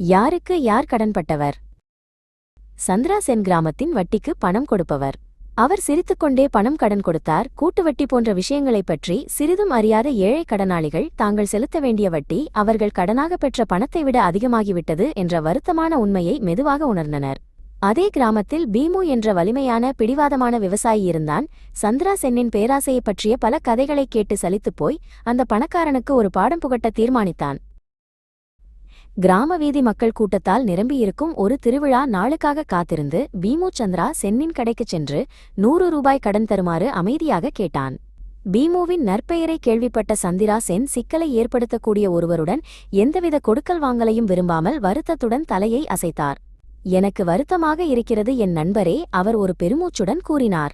யாருக்கு யார் கடன்பட்டவர்? சந்திரா சென் கிராமத்தின் வட்டிக்கு பணம் கொடுப்பவர். அவர் சிரித்துக்கொண்டே பணம் கடன் கொடுத்தார். கூட்டு வட்டி போன்ற விஷயங்களைப் பற்றி சிறிதும் அறியாத ஏழை கடனாளிகள் தாங்கள் செலுத்த வேண்டிய வட்டி அவர்கள் கடனாக பெற்ற பணத்தை விட அதிகமாகிவிட்டது என்ற வருத்தமான உண்மையை மெதுவாக உணர்ந்தனர். அதே கிராமத்தில் பீமு என்ற வலிமையான பிடிவாதமான விவசாயி இருந்தான். சந்திரா சென்னின் பேராசையைப் பற்றிய பல கதைகளைக் கேட்டு சலித்துப் போய் அந்த பணக்காரனுக்கு ஒரு பாடம் புகட்ட தீர்மானித்தான். கிராம வீதி மக்கள் கூட்டத்தால் நிரம்பியிருக்கும் ஒரு திருவிழா நாளுக்காக காத்திருந்து பீமு சந்திரா சென்னின் கடைக்குச் சென்று நூறு ரூபாய் கடன் தருமாறு அமைதியாக கேட்டான். பீமுவின் நற்பெயரை கேள்விப்பட்ட சந்திரா சென் சிக்கலை ஏற்படுத்தக்கூடிய ஒருவருடன் எந்தவித கொடுக்கல் வாங்கலையும் விரும்பாமல் வருத்தத்துடன் தலையை அசைத்தார். எனக்கு வருத்தமாக இருக்கிறது என் நண்பரே அவர் ஒரு பெருமூச்சுடன் கூறினார்.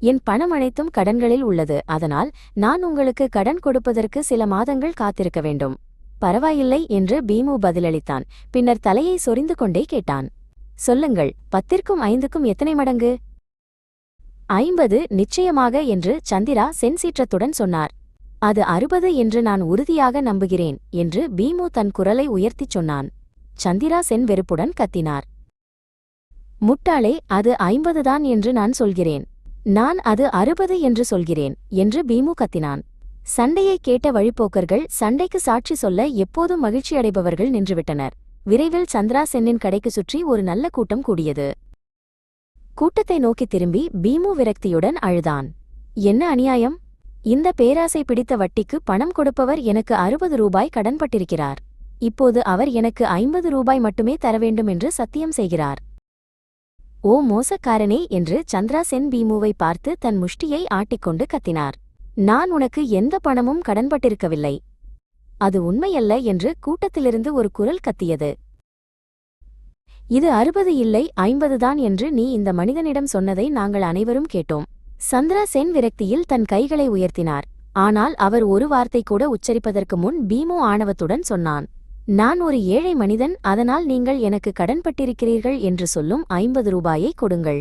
என் பணம் அனைத்தும் கடன்களில் உள்ளது. அதனால் நான் உங்களுக்கு கடன் கொடுப்பதற்கு சில மாதங்கள் காத்திருக்க வேண்டும். பரவாயில்லை என்று பீமு பதிலளித்தான். பின்னர் தலையை சொரிந்து கொண்டே கேட்டான். சொல்லுங்கள் பத்திற்கும் ஐந்துக்கும் எத்தனை மடங்கு? ஐம்பது நிச்சயமாக என்று சந்திரா சென்சீற்றத்துடன் சொன்னார். அது அறுபது என்று நான் உறுதியாக நம்புகிறேன் என்று பீமு தன் குரலை உயர்த்திச் சொன்னான். சந்திரா சென் வெறுப்புடன் கத்தினார். முட்டாளே அது ஐம்பதுதான் என்று நான் சொல்கிறேன். நான் அது அறுபது என்று சொல்கிறேன் என்று பீமு கத்தினான். சண்டையை கேட்ட வழிப்போக்கர்கள் சண்டைக்கு சாட்சி சொல்ல எப்போதும் மகிழ்ச்சியடைபவர்கள் நின்றுவிட்டனர். விரைவில் சந்திரா சென்னின் கடைக்கு சுற்றி ஒரு நல்ல கூட்டம் கூடியது. கூட்டத்தை நோக்கி திரும்பி பீமு விரக்தியுடன் அழுதான். என்ன அநியாயம்? இந்த பேராசை பிடித்த வட்டிக்கு பணம் கொடுப்பவர் எனக்கு அறுபது ரூபாய் கடன்பட்டிருக்கிறார். இப்போது அவர் எனக்கு ஐம்பது ரூபாய் மட்டுமே தர வேண்டும் என்று சத்தியம் செய்கிறார். ஓ மோசக்காரனே என்று சந்திரா சென் பீமுவை பார்த்து தன் முஷ்டியை ஆட்டிக்கொண்டு கத்தினார். நான் உனக்கு எந்த பணமும் கடன்பட்டிருக்கவில்லை. அது உண்மையல்ல என்று கூட்டத்திலிருந்து ஒரு குரல் கத்தியது. இது அறுபது இல்லை ஐம்பதுதான் என்று நீ இந்த மனிதனிடம் சொன்னதை நாங்கள் அனைவரும் கேட்டோம். சந்திரா சென் விரக்தியில் தன் கைகளை உயர்த்தினார். ஆனால் அவர் ஒரு வார்த்தை கூட உச்சரிப்பதற்கு முன் பீமோ ஆணவத்துடன் சொன்னான். நான் ஒரு ஏழை மனிதன் அதனால் நீங்கள் எனக்கு கடன்பட்டிருக்கிறீர்கள் என்று சொல்லும் ஐம்பது ரூபாயை கொடுங்கள்.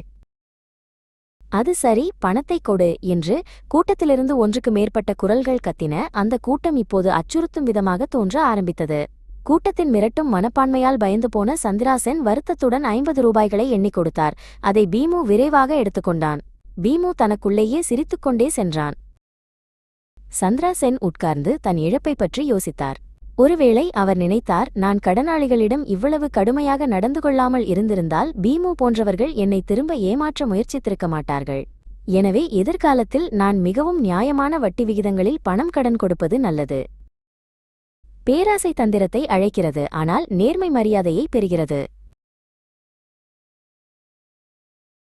அது சரி பணத்தை கொடு என்று கூட்டத்திலிருந்து ஒன்றுக்கு மேற்பட்ட குரல்கள் கத்தின அந்த கூட்டம் இப்போது அச்சுறுத்தும் விதமாக தோன்ற ஆரம்பித்தது. கூட்டத்தின் மிரட்டும் மனப்பான்மையால் பயந்து போன சந்திராசென் வருத்தத்துடன் ஐம்பது ரூபாய்களை எண்ணிக் கொடுத்தார். அதை பீமு விரைவாக எடுத்துக்கொண்டான் பீமு தனக்குள்ளேயே சிரித்துக்கொண்டே சென்றான். சந்திராசென் உட்கார்ந்து தன் இழப்பை பற்றி யோசித்தார். ஒருவேளை அவர் நினைத்தார் நான் கடனாளிகளிடம் இவ்வளவு கடுமையாக நடந்து கொள்ளாமல் இருந்திருந்தால் பீமு போன்றவர்கள் என்னை திரும்ப ஏமாற்ற முயற்சித்திருக்க மாட்டார்கள். எனவே எதிர்காலத்தில் நான் மிகவும் நியாயமான வட்டி விகிதங்களில் பணம் கடன் கொடுப்பது நல்லது. பேராசை தந்திரத்தை அழைக்கிறது ஆனால் நேர்மை மரியாதையை பெறுகிறது.